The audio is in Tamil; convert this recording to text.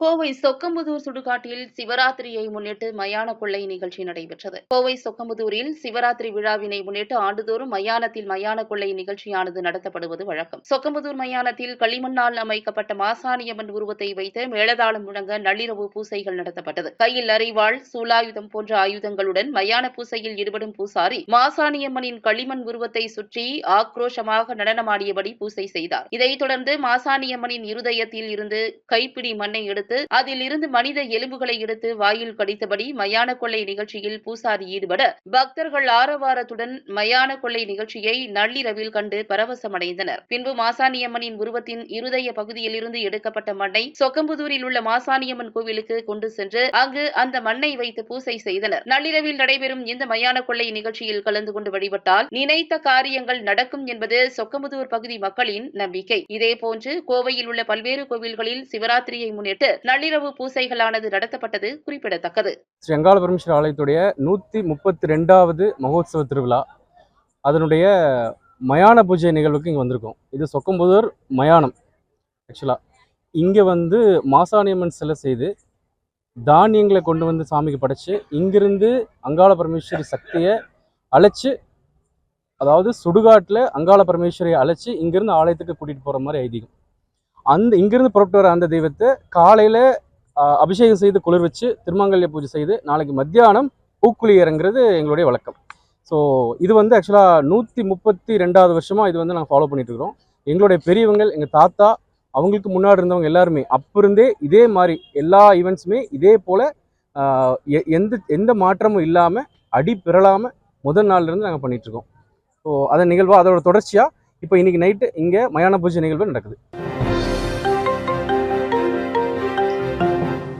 கோவை சொக்கம்புதூர் சுடுகாட்டில் சிவராத்திரியை முன்னிட்டு மயான கொள்ளை நிகழ்ச்சி நடைபெற்றது. கோவை சொக்கம்புதூரில் சிவராத்திரி விழாவினை முன்னிட்டு ஆண்டுதோறும் மயானத்தில் மயான கொள்ளை நிகழ்ச்சியானது நடத்தப்படுவது வழக்கம். சொக்கம்புதூர் மயானத்தில் களிமண்ணால் அமைக்கப்பட்ட மாசாணியம்மன் உருவத்தை வைத்து மேளதாளம் முழங்க நள்ளிரவு பூசைகள் நடத்தப்பட்டது. கையில் அரிவாள் சூலாயுதம் போன்ற ஆயுதங்களுடன் மயான பூசையில் ஈடுபடும் பூசாரி மாசாணியம்மனின் களிமண் உருவத்தை சுற்றி ஆக்ரோஷமாக நடனமாடியபடி பூசை செய்தார். இதைத் தொடர்ந்து மாசாணியம்மனின் இருதயத்தில் இருந்து கைப்பிடி மண்ணை எடுத்து அதில் இருந்து மனித எலும்புகளை எடுத்து வாயில் கடித்தபடி மயான கொள்ளை நிகழ்ச்சியில் பூசாரி ஈடுபட பக்தர்கள் ஆரவாரத்துடன் மயான கொள்ளை நிகழ்ச்சியை நள்ளிரவில் கண்டு பரவசமடைந்தனர். பின்பு மாசாணியம்மனின் உருவத்தின் இருதய பகுதியில் இருந்து எடுக்கப்பட்ட மண்ணை சொக்கம்புதூரில் உள்ள மாசாணியம்மன் கோவிலுக்கு கொண்டு சென்று அங்கு அந்த மண்ணை வைத்து பூசை செய்தனர். நள்ளிரவில் நடைபெறும் இந்த மயான கொள்ளை நிகழ்ச்சியில் கலந்து கொண்டு வழிபட்டால் நினைத்த காரியங்கள் நடக்கும் என்பது சொக்கம்புதூர் பகுதி மக்களின் நம்பிக்கை. இதேபோன்று கோவையில் உள்ள பல்வேறு கோவில்களில் சிவராத்திரியை முன்னிட்டு நள்ளிரவு பூசைகளானது நடத்தப்பட்டது குறிப்பிடத்தக்கது. ஸ்ரீ அங்காள பரமேஸ்வரர் ஆலயத்துடைய நூற்றி முப்பத்தி ரெண்டாவது மகோத்சவ திருவிழா. அதனுடைய மயான பூஜை நிகழ்வுக்கு இங்கே வந்திருக்கோம். இது சொக்கம்புதூர் மயானம் ஆக்சுவலாக இங்கே வந்து மாசாணியம்மன் சிலை செய்து தானியங்களை கொண்டு வந்து சாமிக்கு படைச்சு இங்கிருந்து அங்காள பரமேஸ்வரி சக்தியை அழைச்சி அதாவது சுடுகாட்டில் அங்காள பரமேஸ்வரியை அழைச்சி இங்கிருந்து ஆலயத்துக்கு கூட்டிகிட்டு போகிற மாதிரி ஐதீகம். அந்த இங்கிருந்து புறப்பட்டு வர அந்த தெய்வத்தை காலையில் அபிஷேகம் செய்து குளிர் வச்சு திருமங்கல்ய பூஜை செய்து நாளைக்கு மத்தியானம் பூக்குழி இறங்குறது எங்களுடைய வழக்கம். ஸோ இது வந்து ஆக்சுவலாக நூற்றி முப்பத்தி ரெண்டாவது வருஷமாக இது வந்து நாங்கள் ஃபாலோ பண்ணிட்டு இருக்கிறோம். எங்களுடைய பெரியவங்கள் எங்கள் தாத்தா அவங்களுக்கு முன்னாடி இருந்தவங்க எல்லாருமே அப்போ இருந்தே இதே மாதிரி எல்லா ஈவெண்ட்ஸுமே இதே போல் எந்த எந்த மாற்றமும் இல்லாமல் அடி பிறலாமல் முதல் நாள்ல இருந்து நாங்கள் பண்ணிகிட்ருக்கோம் ஸோ அதன் நிகழ்வாக அதோட தொடர்ச்சியாக இப்போ இன்னைக்கு நைட்டு இங்கே மயான பூஜை நிகழ்வு நடக்குது.